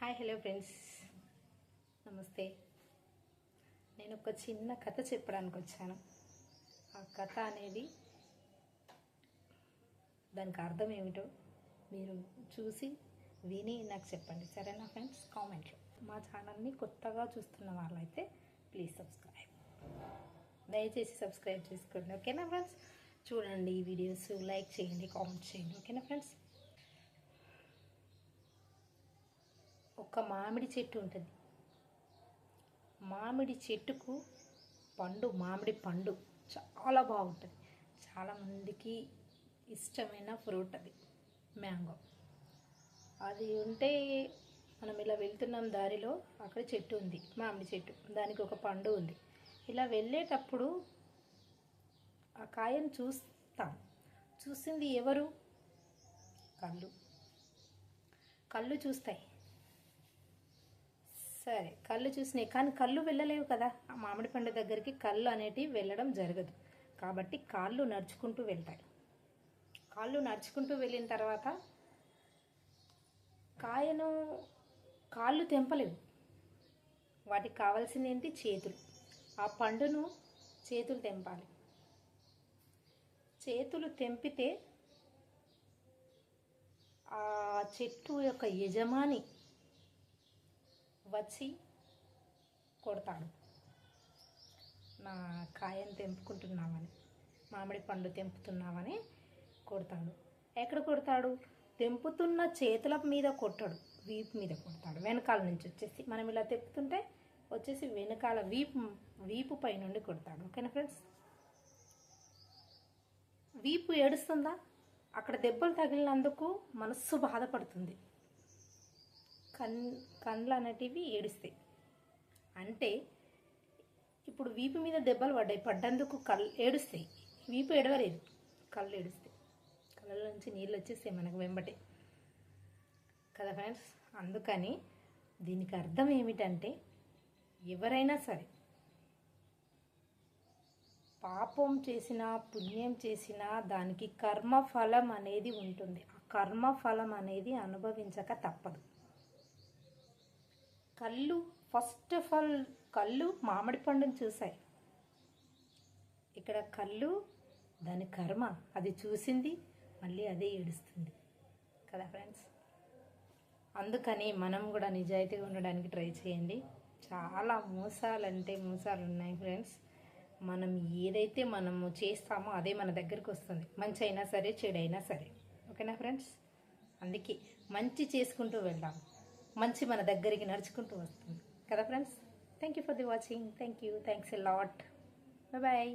Hi hello friends నమస్తే నేను ఒక చిన్న కథ చెప్పడానికి వచ్చాను. ఆ కథ అనేది దానికి అర్థం ఏమిటో మీరు చూసి విని నాకు చెప్పండి. సరేనా ఫ్రెండ్స్ కామెంట్లో మా ఛానల్ని కొత్తగా చూస్తున్న వాళ్ళైతే ప్లీజ్ సబ్స్క్రైబ్ దయచేసి సబ్స్క్రైబ్ చేసుకోండి. ఓకేనా ఫ్రెండ్స్ చూడండి ఈ వీడియోస్ లైక్ చేయండి కామెంట్ చేయండి. ఓకేనా ఫ్రెండ్స్ ఒక మామిడి చెట్టు ఉంటుంది. మామిడి చెట్టుకు పండు మామిడి పండు చాలా బాగుంటుంది. చాలామందికి ఇష్టమైన ఫ్రూట్ అది మ్యాంగో. అది ఉంటే మనం ఇలా వెళ్తున్నాం దారిలో అక్కడ చెట్టు ఉంది మామిడి చెట్టు. దానికి ఒక పండు ఉంది. ఇలా వెళ్ళేటప్పుడు ఆ కాయను చూస్తాం. చూసింది ఎవరు? కళ్ళు. కళ్ళు చూస్తాయి. సరే కళ్ళు చూసినాయి. కానీ కళ్ళు వెళ్ళలేవు కదా. ఆ మామిడి పండు దగ్గరికి కళ్ళు అనేటివి వెళ్ళడం జరగదు. కాబట్టి కాళ్ళు నడుచుకుంటూ వెళ్తాయి. కాళ్ళు నడుచుకుంటూ వెళ్ళిన తర్వాత కాయను కాళ్ళు తెంపలేవు. వాటికి కావాల్సింది ఏంటి? చేతులు. ఆ పండును చేతులు తెంపాలి. చేతులు తెంపితే ఆ చెట్టు యొక్క యజమాని వచ్చి కొడతాడు నా కాయను తెంపుకుంటున్నామని మామిడి పండు తెంపుతున్నామని కొడతాడు. ఎక్కడ కొడతాడు? తెంపుతున్న చేతుల మీద కొట్టడు వీపు మీద కొడతాడు. వెనకాల నుంచి వచ్చేసి మనం ఇలా తెప్పుతుంటే వచ్చేసి వెనకాల వీపు వీపు పై నుండి కొడతాడు. ఓకేనా ఫ్రెండ్స్? వీపు ఏడుస్తుందా? అక్కడ దెబ్బలు తగిలినందుకు మనస్సు బాధపడుతుంది. కన్ కండ్లు అనేటివి ఏడుస్తాయి. అంటే ఇప్పుడు వీపు మీద దెబ్బలు పడ్డాయి పడ్డందుకు కళ్ళు ఏడుస్తాయి. వీపు ఏడవలేదు. కళ్ళు ఏడుస్తాయి. కళ్ళ నుంచి నీళ్ళు వచ్చేస్తాయి మనకు వెంబటే. కదా ఫ్రెండ్స్? అందుకని దీనికి అర్థం ఏమిటంటే ఎవరైనా సరే పాపం చేసినా పుణ్యం చేసినా దానికి కర్మఫలం అనేది ఉంటుంది. ఆ కర్మఫలం అనేది అనుభవించక తప్పదు. కళ్ళు ఫస్ట్ ఆఫ్ ఆల్ కళ్ళు మామిడి పండుని చూశాయి. ఇక్కడ కళ్ళు దాని కర్మ అది చూసింది మళ్ళీ అదే ఏడుస్తుంది. కదా ఫ్రెండ్స్ అందుకని మనం కూడా నిజాయితీగా ఉండడానికి ట్రై చేయండి. చాలా మోసాలంటే మోసాలు ఉన్నాయి ఫ్రెండ్స్ మనం ఏదైతే మనము చేస్తామో అదే మన దగ్గరికి వస్తుంది. మంచి అయినా సరే చెడైనా సరే. ఓకేనా ఫ్రెండ్స్ అందుకే మంచి చేసుకుంటూ వెళ్దాం. మంచి మన దగ్గరికి నడుచుకుంటూ వస్తుంది. కదా friends thank you for the watching thank you thanks a lot bye